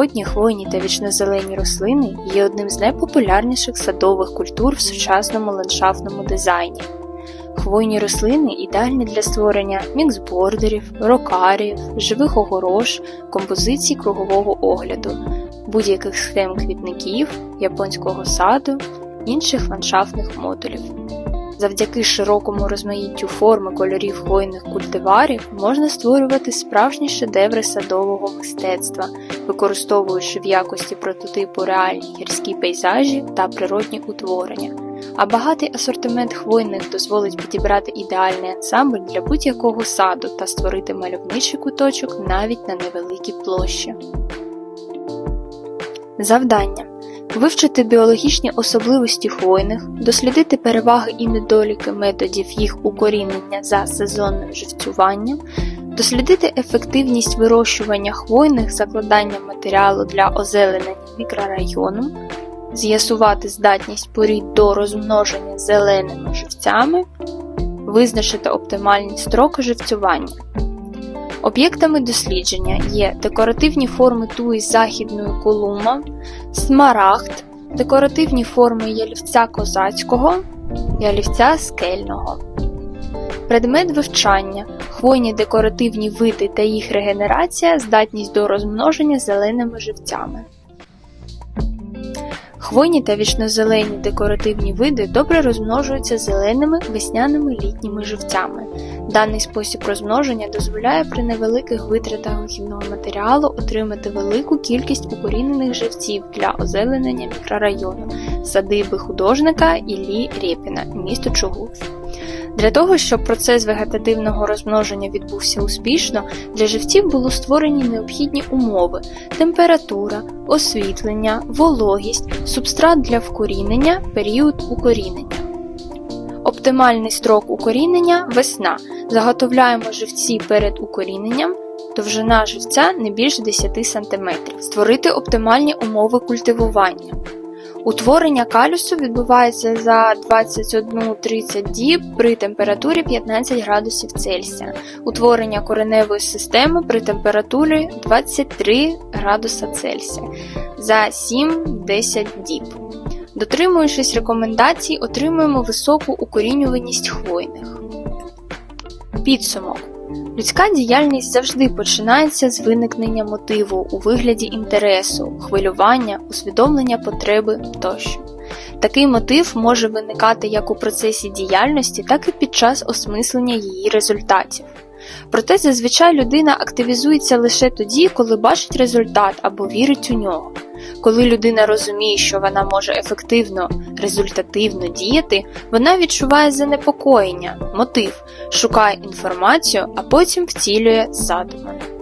сьогодні хвойні та вічнозелені рослини є одним з найпопулярніших садових культур в сучасному ландшафтному дизайні. Хвойні рослини ідеальні для створення міксбордерів, рокарів, живих огорож, композицій кругового огляду, будь-яких схем квітників, японського саду, інших ландшафтних модулів. Завдяки широкому розмаїттю форми кольорів хвойних культиварів можна створювати справжні шедеври садового мистецтва, використовуючи в якості прототипу реальні гірські пейзажі та природні утворення. А багатий асортимент хвойних дозволить підібрати ідеальний ансамбль для будь-якого саду та створити мальовничий куточок навіть на невеликій площі. Завдання вивчити біологічні особливості хвойних, дослідити переваги і недоліки методів їх укорінення за сезонним живцюванням, дослідити ефективність вирощування хвойних закладанням матеріалу для озеленення мікрорайону, з'ясувати здатність порід до розмноження зеленими живцями, визначити оптимальні строки живцювання. Об'єктами дослідження є декоративні форми туї західної колума, смарагд, декоративні форми ялівця козацького, ялівця скельного. Предмет вивчання хвойні декоративні види та їх регенерація, здатність до розмноження зеленими живцями. Хвойні та вічнозелені декоративні види добре розмножуються зеленими весняними літніми живцями. Даний спосіб розмноження дозволяє при невеликих витратах вихідного матеріалу отримати велику кількість укорінених живців для озеленення мікрорайону садиби художника Іллі Рєпіна, місто Чугуїв. Для того, щоб процес вегетативного розмноження відбувся успішно, для живців було створені необхідні умови: температура, освітлення, вологість, субстрат для вкорінення, період укорінення. Оптимальний строк укорінення весна. Заготовляємо живці перед укоріненням. Довжина живця не більше 10 см. Створити оптимальні умови культивування. Утворення калюсу відбувається за 21-30 діб при температурі 15 градусів Цельсія. Утворення кореневої системи при температурі 23 градуса Цельсія за 7-10 діб. Дотримуючись рекомендацій, отримуємо високу укорінюваність хвойних. Підсумок. Людська діяльність завжди починається з виникнення мотиву у вигляді інтересу, хвилювання, усвідомлення потреби тощо. Такий мотив може виникати як у процесі діяльності, так і під час осмислення її результатів. Проте зазвичай людина активізується лише тоді, коли бачить результат або вірить у нього. Коли людина розуміє, що вона може ефективно, результативно діяти, вона відчуває занепокоєння, мотив, шукає інформацію, а потім втілює задуми.